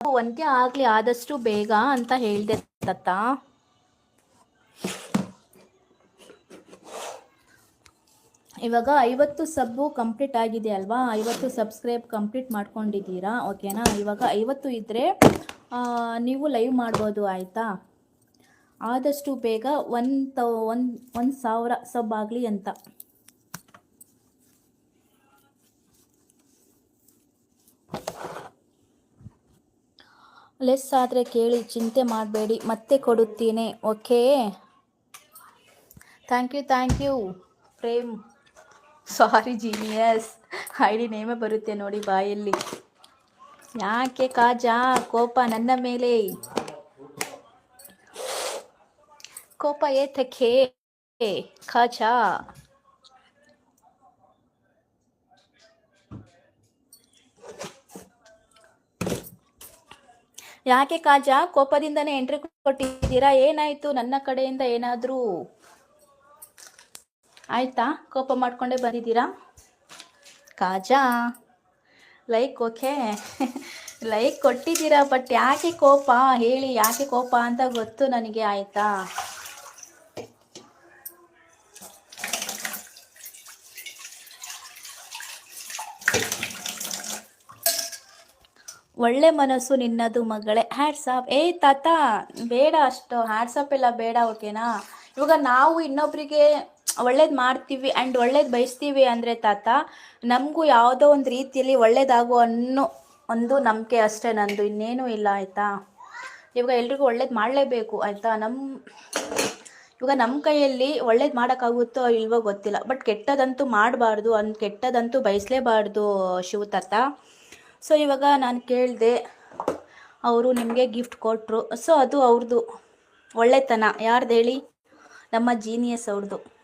ಒಂದ್ಯ ಆಗ್ಲಿ ಆದಷ್ಟು ಬೇಗ ಅಂತ ಹೇಳಿದೆ ತತ್ತ ಇವಾಗ ಐವತ್ತು ಸಬ್ಬು ಕಂಪ್ಲೀಟ್ ಆಗಿದೆ ಅಲ್ವಾ? ಐವತ್ತು ಸಬ್ಸ್ಕ್ರೈಬ್ ಕಂಪ್ಲೀಟ್ ಮಾಡ್ಕೊಂಡಿದ್ದೀರಾ? ಓಕೆನಾ? ಇವಾಗ ಐವತ್ತು ಇದ್ದರೆ ನೀವು ಲೈವ್ ಮಾಡ್ಬೋದು ಆಯಿತಾ? ಆದಷ್ಟು ಬೇಗ ಒಂದು ತೌ, ಒಂದು ಒಂದು ಸಾವಿರ ಸಬ್ ಆಗಲಿ ಅಂತ. ಲೆಸ್ ಆದರೆ ಕೇಳಿ, ಚಿಂತೆ ಮಾಡಬೇಡಿ, ಮತ್ತೆ ಕೊಡುತ್ತೀನಿ okay thank you thank you Prem sorry genius I D ನೇಮೇ ಬರುತ್ತೆ ನೋಡಿ ಬಾಯಲ್ಲಿ. ಯಾಕೆ ಕಾಜಾ? ಕೋಪ ನನ್ನ ಮೇಲೆ. ಕೋಪ ಏತಕ್ಕೆ? ಕಾಜಾ. ಯಾಕೆ ಕಾಜ? ಕೋಪದಿಂದನೇ ಎಂಟ್ರಿ ಕೊಟ್ಟಿದ್ದೀರಾ? ಏನಾಯ್ತು? ನನ್ನ ಕಡೆಯಿಂದ ಏನಾದರೂ? ಆಯ್ತಾ? ಕೋಪ ಮಾಡ್ಕೊಂಡೇ ಬಂದಿದ್ದೀರಾ? ಕಾಜಾ ಲೈಕ್ ಓಕೆ ಲೈಕ್ ಕೊಟ್ಟಿದ್ದೀರಾ ಬಟ್ ಯಾಕೆ ಕೋಪ? ಹೇಳಿ, ಯಾಕೆ ಕೋಪ ಅಂತ ಗೊತ್ತು ನನಗೆ, ಆಯ್ತಾ? ಒಳ್ಳೆ ಮನಸ್ಸು ನಿನ್ನದು ಮಗಳೇ. ಹ್ಯಾಟ್ಸಾಪ್ ಏ ತಾತ, ಬೇಡ ಅಷ್ಟು. ಹ್ಯಾಟ್ಸಾಪ್ ಎಲ್ಲ ಬೇಡ ಓಕೆನಾ ಇವಾಗ ನಾವು ಇನ್ನೊಬ್ರಿಗೆ ಒಳ್ಳೇದು ಮಾಡ್ತೀವಿ ಆ್ಯಂಡ್ ಒಳ್ಳೇದು ಬಯಸ್ತೀವಿ ಅಂದರೆ ತಾತ, ನಮಗೂ ಯಾವುದೋ ಒಂದು ರೀತಿಯಲ್ಲಿ ಒಳ್ಳೇದಾಗೋ ಅನ್ನೋ ಒಂದು ನಂಬಿಕೆ ಅಷ್ಟೇ ನಂದು. ಇನ್ನೇನು ಇಲ್ಲ, ಆಯಿತಾ? ಇವಾಗ ಎಲ್ರಿಗೂ ಒಳ್ಳೇದು ಮಾಡಲೇಬೇಕು, ಆಯಿತಾ? ನಮ್ಮ ಇವಾಗ ನಮ್ಮ ಕೈಯಲ್ಲಿ ಒಳ್ಳೇದು ಮಾಡೋಕ್ಕಾಗುತ್ತೋ ಇಲ್ವೋ ಗೊತ್ತಿಲ್ಲ. ಬಟ್ ಕೆಟ್ಟದಂತೂ ಮಾಡಬಾರ್ದು ಅಂದ್ ಕೆಟ್ಟದಂತೂ ಬಯಸಲೇಬಾರ್ದು ಶಿವತಾತ ಸೊ ಇವಾಗ ನಾನು ಕೇಳಿದೆ, ಅವರು ನಿಮಗೆ ಗಿಫ್ಟ್ ಕೊಟ್ಟರು ಸೊ ಅದು ಅವ್ರದ್ದು ಒಳ್ಳೆತನ. ಯಾರ್ದು ಹೇಳಿ? ನಮ್ಮ ಜೀನಿಯಸ್ ಅವ್ರದ್ದು